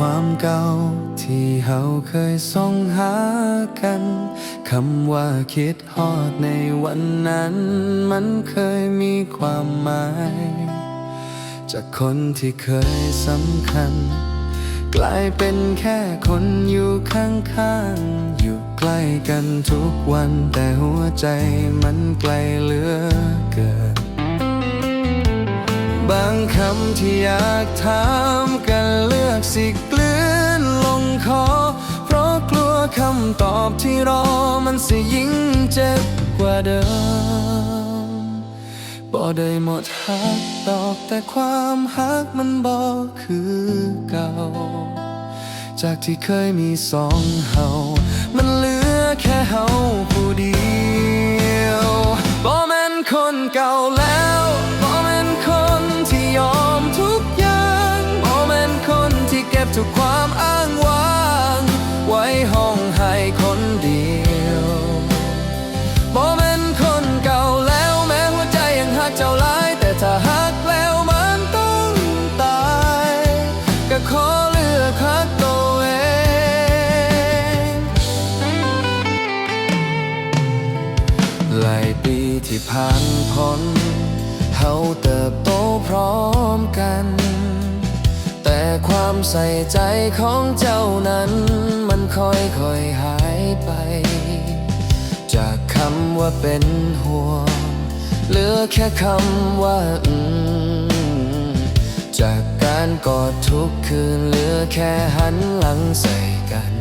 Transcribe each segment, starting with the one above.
ความเก่าที่เราเคยส่องหากัน คำว่าคิดฮอดในวันนั้น มันเคยมีความหมาย จากคนที่เคยสำคัญ กลายเป็นแค่คนอยู่ข้างๆ อยู่ใกล้กันทุกวันแต่หัวใจมันไกลเหลือเกิน บางคำที่อยากถาม สิกลืนลงคอ เพราะกลัวคำตอบที่รอมันสิยิ่งเจ็บกว่าเดิมบ่ได้หมดฮักดอกแต่ความฮักมันบ่คือเก่า จากที่เคยมีสองเฮามันเหลือแค่เฮา ที่ผ่านพ้นเฮาเติบโตพร้อมกัน แต่ความใส่ใจของเจ้านั้น มันค่อยๆหายไป จากคำว่าเป็นห่วง เหลือแค่คำว่าอืมจากการกอดทุกคืนเหลือแค่หันหลังใส่กัน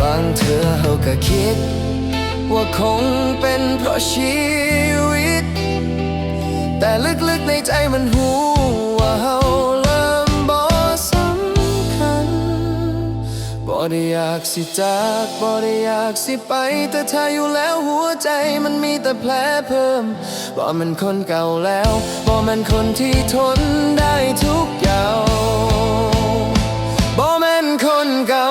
บางเธอเฮาก็คิด ว่าคงเป็นเพราะชีวิต แต่ลึกๆในใจมันหูว่าเฮาเริ่มบ่สำคัญบ่ได้อยากสิจากบ่ได้อยากสิไป แต่ถ้าอยู่แล้วหัวใจมันมีแต่แผลเพิ่มบ่มันคนเก่าแล้วบ่มันคนที่ทนได้ทุกอย่างบ่ม่นคนเก่า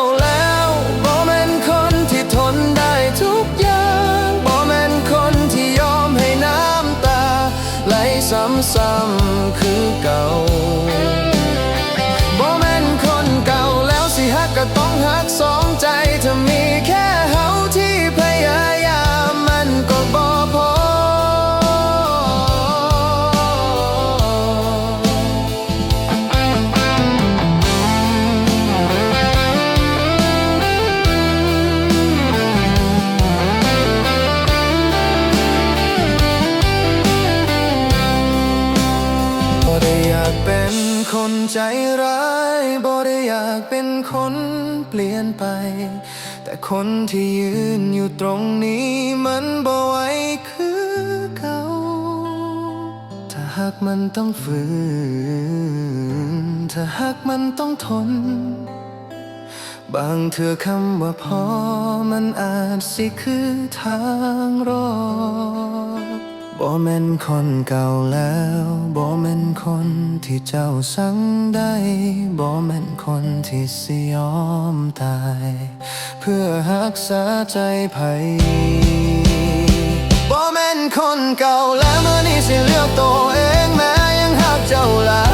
ำคือเก่า ใจร้ายบ่ได้อยากเป็นคนเปลี่ยนไป แต่คนที่ยืนอยู่ตรงนี้มันบ่ไหวคือเขาถ้าหากมันต้องฝืน ถ้าหากมันต้องทน บางเธอคำว่าพอมันอาจสิคือทางรอด บ่แม่นคนเก่าแล้วบ่แม่นคนที่เจ้าสั่งได้บ่แม่นคนที่สิยอมตาย เพื่อรักษาใจไผบ่แม่นคนเก่าแล้วเมื่อนี้สิเลือกตัวเองแม้ยังหักเจ้าหลา